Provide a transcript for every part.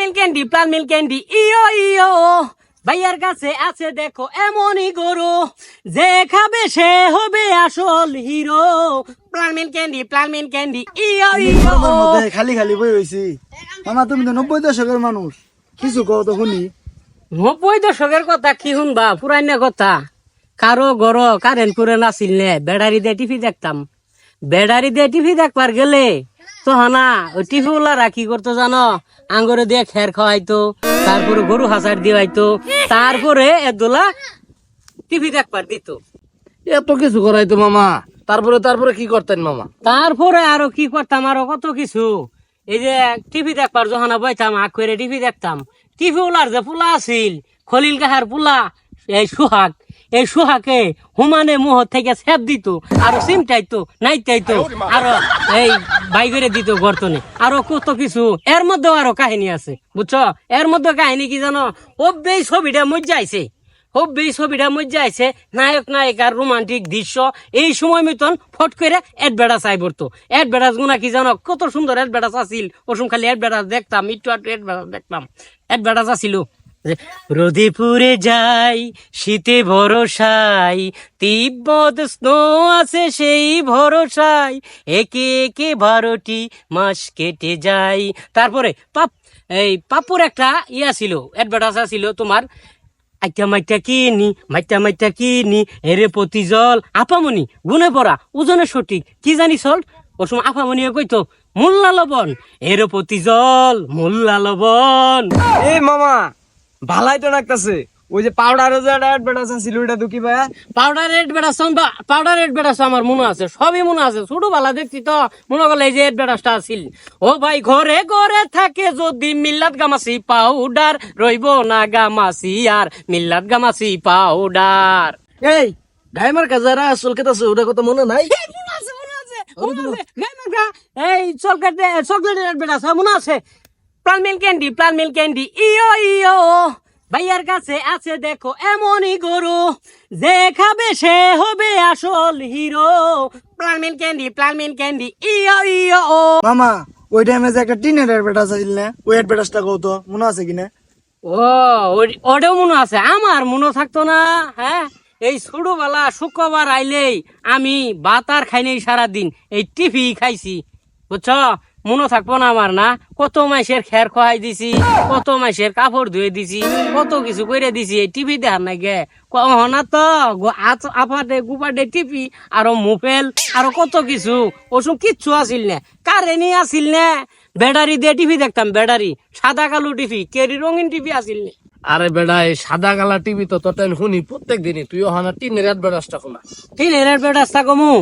Meal candy plan meal candy. Yo yo ভাইয়ার কাছে আছে দেখো এমনই গরু। যে খাবে সে হবে আসল hero. Plan meal candy plan meal candy. Yo yo. খালি খালি বই হয়েছি মামা তুমি তো নব্বই দশকের মানুষ। কিছু কও তো শুনি। নব্বই দশকের কথা কি শুনবা? পুরানা কথা। কারও গর কারেন্ট পুরে নাছিল নে বেড়ারি দিয়ে টিভি দেখতাম। বেড়ারি দিয়ে টিভি দেখবার গেলে তো না ওই টিভি ওলারা কি করতো জানো? আঙ্গুরে দিয়ে খের খাওয়াইতো তারপরে গরু হাসার দিওয়াইতো তারপরে এদোলা টিভি দেখবার দিত। এত কিছু করাই তো মামা তারপরে তারপরে কি করতেন মামা? তারপরে আরও কি করতাম আরও কত কিছু? এই যে টিভি দেখবার যখন বইতাম আখ করে টিভি দেখতাম। টিভি ওলার যে পোলা আছিল খলিল কাহার পোলা এই সুহাগ এই সুহাকে হুমানে মুহ থেকে সেপ দিত আরও সিমটাইতো নাইতাইতো আরও এই বাই করে দিত গর্তনে। আরও কত কিছু এর মধ্যেও আরও কাহিনী আছে বুঝছ? এর মধ্যে কাহিনী কি জানো? ওবেই ছবিটা মজ্জা আইছে। হব্বি ছবিটা মধ্যে আছে নায়ক নায়িকার রোমান্টিক দৃশ্য এই সময় মতন ফট করে অ্যাডভার্টাস আই পড়তো অ্যাডভার্টাস গুনা কি জানো? কত সুন্দর অ্যাডভার্টাস আছিল। ওসম খালি অ্যাডভার্টাস দেখতাম একটু একটু অ্যাডভার্টাস দেখতাম। অ্যাডভার্টাস আছিল। যে, রোদে পুরে যাই, শীতে ভরসাই, তিব্বত স্নো আছে সেই ভরসাই, একে একে বারোটি মাস কেটে যাই। তারপরে পাপ, এই পাপুর একটা ইয়া ছিল অ্যাডভার্টাস ছিল তোমার আইটা মাইটা কিনি মাইটা মাইটা কিনি এরে প্রতি জল, আপামনি গুনে পড়া, ওজনে সঠিক, কি জানি চল ওর সময় আপামনি কইতো, মোল্লা লবণ, এরে প্রতি জল, মোল্লা লবণ। এই মামা ভালাই তো লাগতাছে ওই যে পাউডার যে একটা অ্যাডভার্টাইজ ছিল ওটা তো কি ভাইয়া পাউডার রেড বেড়াচ্ছ পাউডার রেড বেড়াচ্ছ আমার মনে আছে সবই মনে আছে। ছোট বেলা দেখছি তো মনে করলে এই যে রেড বেড়াসটা আছিল ও ভাই ঘরে ঘরে থাকে যদি মিল্লাত গামাসি পাউডার রইব না গামাসি আর মিল্লাত গামাসি পাউডার এই গাইমার কাজারা আসল কেতা ওটা কথা মনে নাই? এই, মনে আছে, মনে আছে, মনে আছে। এই চকলেট চকলেটের বেটা সব মনে আছে? Plan meal candy plan meal candy. Yo yo ভাইয়ার কাছে আছে দেখো এমনই গরু। যে খাবে সে হবে আসল hero. Plan meal candy plan meal candy. Yo yo মামা ওই টাইমে যে একটা টিনের অ্যাডভার্টাইজ আছিল না? ওই অ্যাডভার্টাইজটা কও তো মনে আছে কিনা? ও ওটাও মনে আছে। আমার মনে থাকতো না হ্যাঁ? এই ছোটবেলা শুক্রবার আইলেই আমি ভাত আর খাই নাই সারাদিন। এই টিফি খাইছি বুঝছ? মনে থাকব না আমার না। কত মাসের খের খোয়াই দিছি কত মাসের কাপড় ধুয়ে দিছি কত কিছু করে দিছি এই টিভি দেখার নাই গে না তো আপাটে গুপাটে টিভি আরও মোবাইল আরও কত কিছু। ওসব কিচ্ছু আসিল না কারেন্টই আসিল না। ব্যাটারি দিয়ে টিভি দেখতাম ব্যাটারি। সাদা কালো টিভি কেরি রঙিন টিভি আসিল না। আরে বেড়া এই সাদা কালা টিভি তো তোর শুনি প্রত্যেক দিনই তুইও হানা টিনের অ্যাডভার্টাইজটা শোনা টিনের ব্যবস্থা কমু।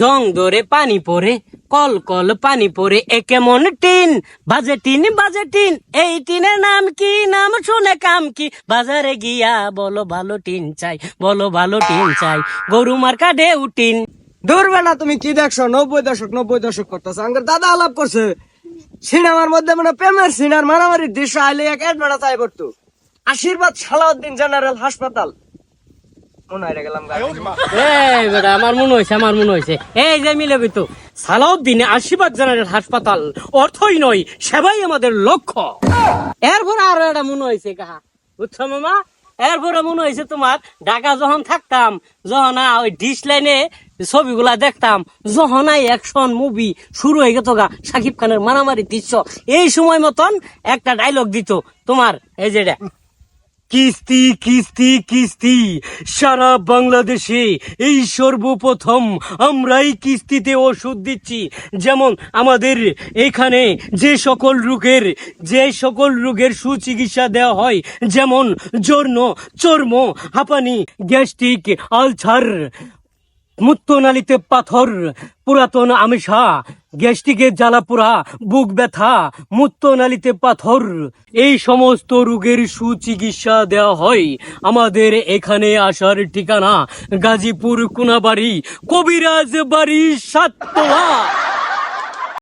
জং ধরে পানি পরে, কল কল পানি পরে, এ কেমন টিন? বাজে টিন বাজে টিন, এই টিনের নাম কি? নাম শুনে কাম কি? বাজারে গিয়া বলো ভালো টিন চাই, বলো ভালো টিন চাই, গরু মার্কা ঢেউ টিন দূর বেলা, তুমি কি দেখছ? নব্বই দশক নব্বই দশক করতেছো। আমার দাদা আলাপ করছে। সিনেমার মধ্যে মানে প্রেমের সিনার মারামারির দৃশ্য আইলে এক অ্যাডভার্টাইজ আই করতো আশীর্বাদ সালাউদ্দিন জেনারেল হাসপাতাল মনে হয় গেলাম গায়ে। এই বেটা আমার মনে হয়েছে আমার মনে হয়েছে এই যে মিলে তো সালাউদ্দিনে আশীর্বাদ জেনারেল হাসপাতাল অর্থই নয় সেবাই আমাদের লক্ষ্য। এরপরে আরও একটা মনে হয়েছে কাহা বুঝছ মামা? এরপরে মনে হয়েছে তোমার ঢাকা যখন থাকতাম যখন ওই ডিশ লাইনে ছবিগুলা দেখতাম যখন অ্যাকশন মুভি শুরু হয়ে গেত গা সাকিব খানের মারামারি দৃশ্য এই সময় মতন একটা ডায়লগ দিত তোমার এই যেটা কিস্তি কিস্তি কিস্তি। সারা বাংলাদেশে এই সর্বপ্রথম আমরাই কিস্তিতে ওষুধ দিচ্ছি। যেমন আমাদের এখানে যে সকল রোগের, যে সকল রোগের সুচিকিৎসা দেওয়া হয়, যেমন জর্ণ, চর্ম, হাঁপানি, গ্যাস্ট্রিক, আলসার মূত্রনালীতে পাথর, পুরাতন আমিষা, গ্যাস্ট্রিকের জ্বালাপোড়া, বুক ব্যথা, মুত্তনালিতে পাথর। এই সমস্ত রোগের সুচিকিৎসা দেওয়া হয় আমাদের এখানে আসার ঠিকানা গাজীপুর, কোনাবাড়ি, কবিরাজ বাড়ি, সাততলা।